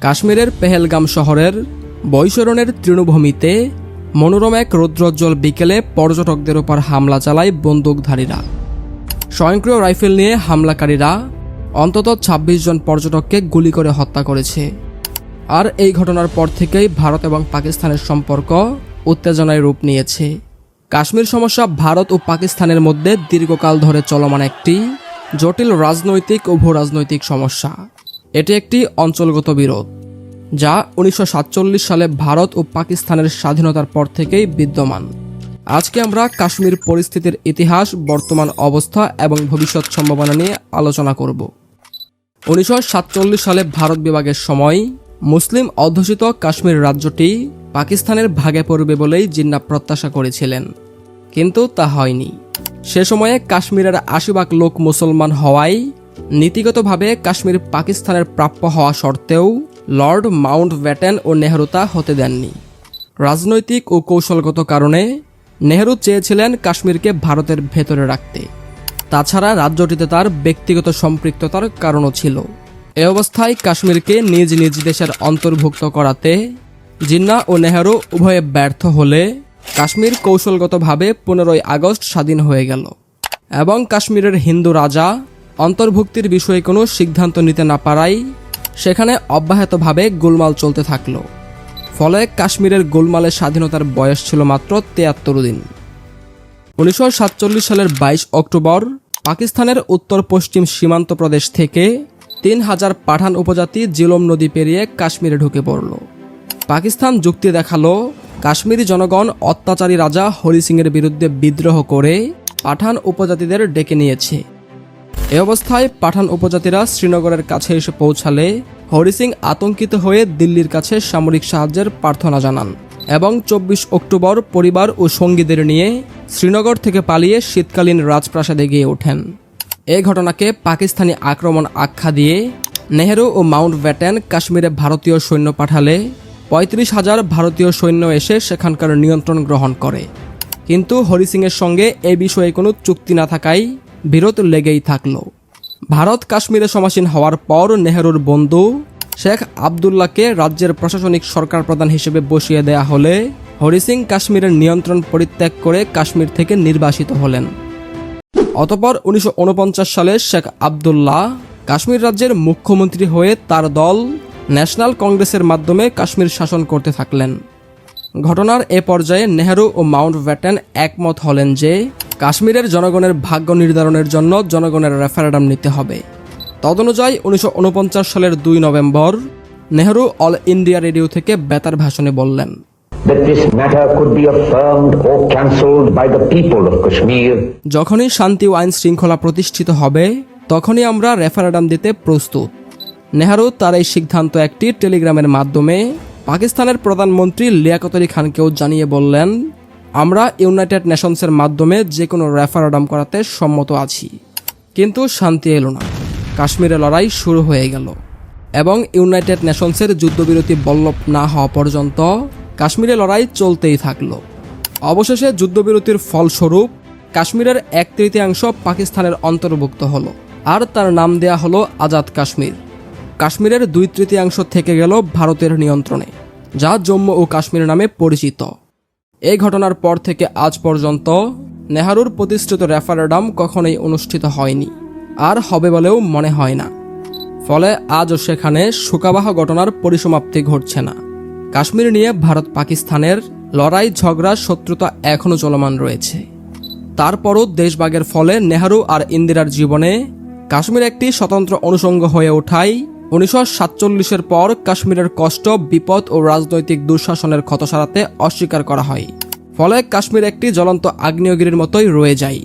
কাশ্মীরের পেহেলগাম শহরের বৈশরণের তৃণভূমিতে মনোরম এক রৌদ্রোজ্জ্বল বিকেলে পর্যটকদের ওপর হামলা চালায় বন্দুকধারীরা। স্বয়ংক্রিয় রাইফেল নিয়ে হামলাকারীরা অন্তত ২৬ জন পর্যটককে গুলি করে হত্যা করেছে। আর এই ঘটনার পর থেকেই ভারত এবং পাকিস্তানের সম্পর্ক উত্তেজনায় রূপ নিয়েছে। কাশ্মীর সমস্যা ভারত ও পাকিস্তানের মধ্যে দীর্ঘকাল ধরে চলমান একটি জটিল রাজনৈতিক ও ভূরাজনৈতিক সমস্যা। এটি একটি অঞ্চলগত বিরোধ, যা উনিশশো সাতচল্লিশ সালে ভারত ও পাকিস্তানের স্বাধীনতার পর থেকেই বিদ্যমান। আজকে আমরা কাশ্মীর পরিস্থিতির ইতিহাস, বর্তমান অবস্থা এবং ভবিষ্যৎ সম্ভাবনা নিয়ে আলোচনা করব। উনিশশো সাতচল্লিশ সালে ভারত বিভাগের সময় মুসলিম অধ্যুষিত কাশ্মীর রাজ্যটি পাকিস্তানের ভাগে পড়বে বলেই জিন্না প্রত্যাশা করেছিলেন, কিন্তু তা হয়নি। সে সময়ে কাশ্মীরের আশি ভাগ লোক মুসলমান হওয়ায় নীতিগতভাবে কাশ্মীর পাকিস্তানের প্রাপ্য হওয়া সত্ত্বেও লর্ড মাউন্ট ব্যাটেন ও নেহরু তা হতে দেননি। রাজনৈতিক ও কৌশলগত কারণে নেহরু চেয়েছিলেন কাশ্মীরকে ভারতের ভেতরে রাখতে। তাছাড়া রাজ্যটিতে তার ব্যক্তিগত সম্পৃক্ততার কারণও ছিল। এ অবস্থায় কাশ্মীরকে নিজ নিজ দেশের অন্তর্ভুক্ত করাতে জিন্না ও নেহরু উভয়ে ব্যর্থ হলে কাশ্মীর কৌশলগতভাবে পনেরোই আগস্ট স্বাধীন হয়ে গেল এবং কাশ্মীরের হিন্দু রাজা অন্তর্ভুক্তির বিষয়ে কোনো সিদ্ধান্ত নিতে না পারায় সেখানে অব্যাহতভাবে গোলমাল চলতে থাকল। ফলে কাশ্মীরের গোলমালের স্বাধীনতার বয়স ছিল মাত্র তিয়াত্তর দিন। উনিশশো সাতচল্লিশ সালের বাইশ অক্টোবর পাকিস্তানের উত্তর পশ্চিম সীমান্ত প্রদেশ থেকে তিন হাজার পাঠান উপজাতি জিলম নদী পেরিয়ে কাশ্মীরে ঢুকে পড়ল। পাকিস্তান যুক্তি দেখাল, কাশ্মীরি জনগণ অত্যাচারী রাজা হরি সিংয়ের বিরুদ্ধে বিদ্রোহ করে পাঠান উপজাতিদের ডেকে নিয়েছে। এ অবস্থায় পাঠান উপজাতিরা শ্রীনগরের কাছে এসে পৌঁছালে হরি সিং আতঙ্কিত হয়ে দিল্লির কাছে সামরিক সাহায্যের প্রার্থনা জানান এবং চব্বিশ অক্টোবর পরিবার ও সঙ্গীদের নিয়ে শ্রীনগর থেকে পালিয়ে শীতকালীন রাজপ্রাসাদে গিয়ে ওঠেন। এই ঘটনাকে পাকিস্তানি আক্রমণ আখ্যা দিয়ে নেহেরু ও মাউন্ট ব্যাটেন কাশ্মীরে ভারতীয় সৈন্য পাঠালে পঁয়ত্রিশ হাজার ভারতীয় সৈন্য এসে সেখানকার নিয়ন্ত্রণ গ্রহণ করে। কিন্তু হরি সিংয়ের সঙ্গে এ বিষয়ে কোনো চুক্তি না থাকায় বিরোধ লেগেই থাকল। ভারত কাশ্মীরে সমাসীন হওয়ার পর নেহেরুর বন্ধু শেখ আবদুল্লাহকে রাজ্যের প্রশাসনিক সরকার প্রধান হিসেবে বসিয়ে দেয়া হলে হরি সিং কাশ্মীরের নিয়ন্ত্রণ পরিত্যাগ করে কাশ্মীর থেকে নির্বাসিত হলেন। অতপর উনিশশো ঊনপঞ্চাশ সালে শেখ আবদুল্লাহ কাশ্মীর রাজ্যের মুখ্যমন্ত্রী হয়ে তার দল ন্যাশনাল কংগ্রেসের মাধ্যমে কাশ্মীর শাসন করতে থাকলেন। ঘটনার এ পর্যায়ে নেহেরু ও মাউন্ট ব্যাটেন একমত হলেন যে কাশ্মীরের জনগণের ভাগ্য নির্ধারণের জন্য জনগণের রেফারেন্ডাম নিতে হবে। তদনুযায়ী উনিশশো উনপঞ্চাশ সালের দুই November Nehru all India radio থেকে বেতার ভাষণে বললেন যখনই শান্তি ও আইন শৃঙ্খলা প্রতিষ্ঠিত হবে তখনই আমরা রেফারেন্ডাম দিতে প্রস্তুত। নেহরু তার এই সিদ্ধান্ত একটি টেলিগ্রামের মাধ্যমে পাকিস্তানের প্রধানমন্ত্রী লিয়াকত আলী খানকেও জানিয়ে বললেন আমরা ইউনাইটেড নেশনসের মাধ্যমে যে কোনো রেফারেন্ডাম করাতে সম্মত আছি। কিন্তু শান্তি এলো না। কাশ্মীরে লড়াই শুরু হয়ে গেল। এবং ইউনাইটেড নেশনসের যুদ্ধবিরতি বল্লভ না হওয়া পর্যন্ত কাশ্মীরে লড়াই চলতেই থাকল। অবশেষে যুদ্ধবিরতির ফলস্বরূপ কাশ্মীরের এক তৃতীয়াংশ পাকিস্তানের অন্তর্ভুক্ত হলো। আর তার নাম দেয়া হলো আজাদ কাশ্মীর। কাশ্মীরের দুই তৃতীয়াংশ থেকে গেল ভারতের নিয়ন্ত্রণে, যা জম্মু ও কাশ্মীর নামে পরিচিত। এই ঘটনার পর থেকে আজ পর্যন্ত নেহারুর প্রতিষ্ঠিত রেফারেন্ডাম কখনোই অনুষ্ঠিত হয়নি। আর হবে বলেও মনে হয় না। ফলে আজও সেখানে শোকাবাহ ঘটনার পরিসমাপ্তি ঘটছে না। কাশ্মীর নিয়ে ভারত পাকিস্তানের লড়াই, ঝগড়া, শত্রুতা এখনও চলমান রয়েছে। তারপরও দেশভাগের ফলে নেহরু আর ইন্দিরার জীবনে কাশ্মীর একটি স্বতন্ত্র অনুষঙ্গ হয়ে ওঠায় উনিশশো সাতচল্লিশের পর কাশ্মীরের কষ্ট, বিপদ ও রাজনৈতিক দুঃশাসনের ক্ষত সারাতে অস্বীকার করা হয়। ফলে কাশ্মীর একটি জ্বলন্ত আগ্নেয়গিরির মতোই রয়ে যায়।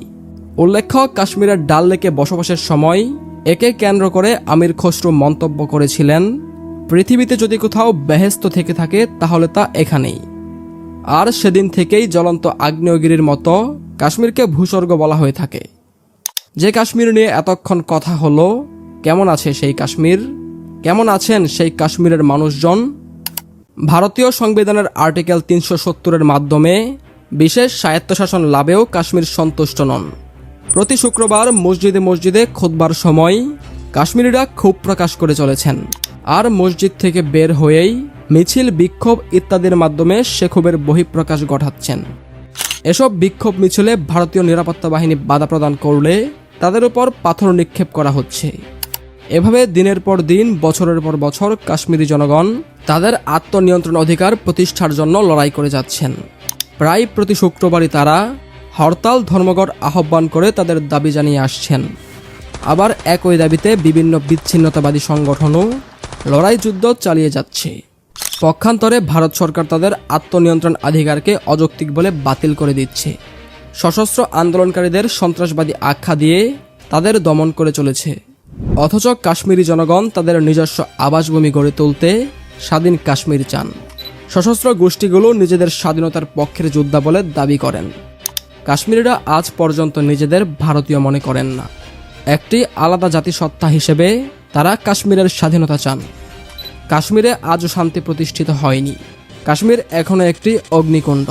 উল্লেখ্য, কাশ্মীরের ডাল লেকে বসবাসের সময় একে কেন্দ্র করে আমির খসরু মন্তব্য করেছিলেন, পৃথিবীতে যদি কোথাও বেহেস্ত থেকে থাকে, তাহলে তা এখানেই। আর সেদিন থেকেই জ্বলন্ত আগ্নেয়গিরির মতো কাশ্মীরকে ভূস্বর্গ বলা হয়ে থাকে। যে কাশ্মীর নিয়ে এতক্ষণ কথা হলো, কেমন আছে সেই কাশ্মীর? কেমন আছেন সেই কাশ্মীরের মানুষজন? ভারতীয় সংবিধানের আর্টিকেল তিনশো সত্তরের মাধ্যমে বিশেষ স্বায়ত্তশাসন লাভেও কাশ্মীর সন্তুষ্ট নন। প্রতি শুক্রবার মসজিদে মসজিদে খোদবার সময় কাশ্মীরিরা ক্ষোভ প্রকাশ করে চলেছেন। আর মসজিদ থেকে বের হয়েই মিছিল, বিক্ষোভ ইত্যাদির মাধ্যমে ক্ষোভের বহিঃপ্রকাশ ঘটাচ্ছেন। এসব বিক্ষোভ মিছিলে ভারতীয় নিরাপত্তা বাহিনী বাধা প্রদান করলে তাদের উপর পাথর নিক্ষেপ করা হচ্ছে। এভাবে দিনের পর দিন, বছরের পর বছর কাশ্মীরি জনগণ তাদের আত্মনিয়ন্ত্রণ অধিকার প্রতিষ্ঠার জন্য লড়াই করে যাচ্ছেন। প্রায় প্রতি শুক্রবারই তারা হরতাল ধর্মঘট আহ্বান করে তাদের দাবি জানিয়ে আসছেন। আবার একই দাবিতে বিভিন্ন বিচ্ছিন্নতাবাদী সংগঠনও লড়াই যুদ্ধ চালিয়ে যাচ্ছে। পক্ষান্তরে ভারত সরকার তাদের আত্মনিয়ন্ত্রণ অধিকারকে অযৌক্তিক বলে বাতিল করে দিচ্ছে। সশস্ত্র আন্দোলনকারীদের সন্ত্রাসবাদী আখ্যা দিয়ে তাদের দমন করে চলেছে। অথচ কাশ্মীরি জনগণ তাদের নিজস্ব আবাসভূমি গড়ে তুলতে স্বাধীন কাশ্মীর চান। সশস্ত্র গোষ্ঠীগুলো নিজেদের স্বাধীনতার পক্ষের যোদ্ধা বলে দাবি করেন। কাশ্মীরিরা আজ পর্যন্ত নিজেদের ভারতীয় মনে করেন না। একটি আলাদা জাতিসত্তা হিসেবে তারা কাশ্মীরের স্বাধীনতা চান। কাশ্মীরে আজও শান্তি প্রতিষ্ঠিত হয়নি। কাশ্মীর এখনও একটি অগ্নিকুণ্ড।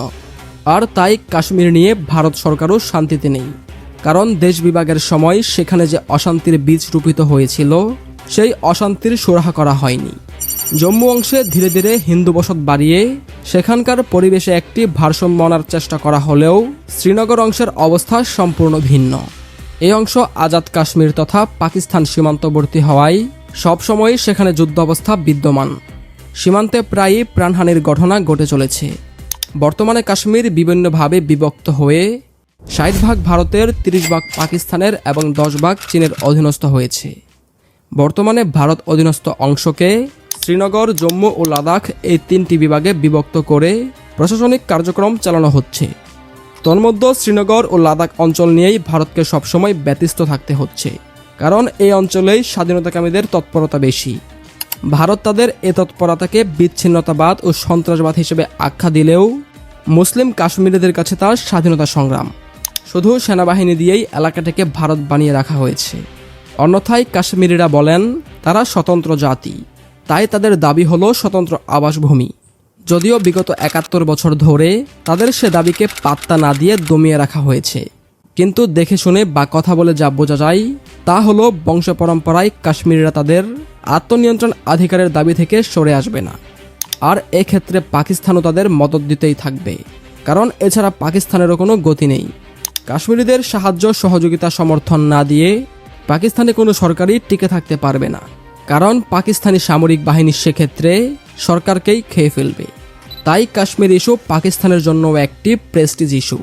আর তাই কাশ্মীর নিয়ে ভারত সরকারও শান্তিতে নেই। কারণ দেশ বিভাগের সময় সেখানে যে অশান্তির বীজ রূপিত হয়েছিল, সেই অশান্তির সুরাহা করা হয়নি। জম্মু অংশে ধীরে ধীরে হিন্দু বসত বাড়িয়ে সেখানকার পরিবেশে একটি ভারসাম্য আনার চেষ্টা করা হলেও শ্রীনগর অংশের অবস্থা সম্পূর্ণ ভিন্ন। এই অংশ আজাদ কাশ্মীর তথা পাকিস্তান সীমান্তবর্তী হওয়ায় সবসময়ই সেখানে যুদ্ধ অবস্থা বিদ্যমান। সীমান্তে প্রায়ই প্রাণহানির ঘটনা ঘটে চলেছে। বর্তমানে কাশ্মীর বিভিন্নভাবে বিভক্ত হয়ে ষাট ভাগ ভারতের, তিরিশ ভাগ পাকিস্তানের এবং দশ ভাগ চীনের অধীনস্থ হয়েছে। বর্তমানে ভারত অধীনস্থ অংশকে শ্রীনগর, জম্মু ও লাদাখ এই তিনটি বিভাগে বিভক্ত করে প্রশাসনিক কার্যক্রম চালানো হচ্ছে। তন্মধ্যে শ্রীনগর ও লাদাখ অঞ্চল নিয়েই ভারতকে সবসময় ব্যতিস্ত থাকতে হচ্ছে, কারণ এই অঞ্চলেই স্বাধীনতাকামীদের তৎপরতা বেশি। ভারত তাদের এ তৎপরতাকে বিচ্ছিন্নতাবাদ ও সন্ত্রাসবাদ হিসেবে আখ্যা দিলেও মুসলিম কাশ্মীরিদের কাছে তার স্বাধীনতা সংগ্রাম। শুধু সেনাবাহিনী দিয়েই এলাকাটাকে ভারত বানিয়ে রাখা হয়েছে। অন্যথায় কাশ্মীরিরা বলেন, তারা স্বতন্ত্র জাতি। তাই তাদের দাবি হলো স্বতন্ত্র আবাসভূমি। যদিও বিগত একাত্তর বছর ধরে তাদের সে দাবিকে পাত্তা না দিয়ে দমিয়ে রাখা হয়েছে। কিন্তু দেখে শুনে বা কথা বলে যা বোঝা যায়, তা হলো বংশ পরম্পরায় কাশ্মীরিরা তাদের আত্মনিয়ন্ত্রণ আধিকারের দাবি থেকে সরে আসবে না। আর এক্ষেত্রে পাকিস্তানও তাদের মদত দিতেই থাকবে। কারণ এছাড়া পাকিস্তানেরও কোনো গতি নেই। কাশ্মীরিদের সাহায্য সহযোগিতা সমর্থন না দিয়ে পাকিস্তানে কোনো সরকারই টিকে থাকতে পারবে না। কারণ পাকিস্তানি সামরিক বাহিনী সেক্ষেত্রে সরকারকেই খেয়ে ফেলবে। তাই কাশ্মীর ইস্যু পাকিস্তানের জন্য একটি প্রেস্টিজ ইস্যু।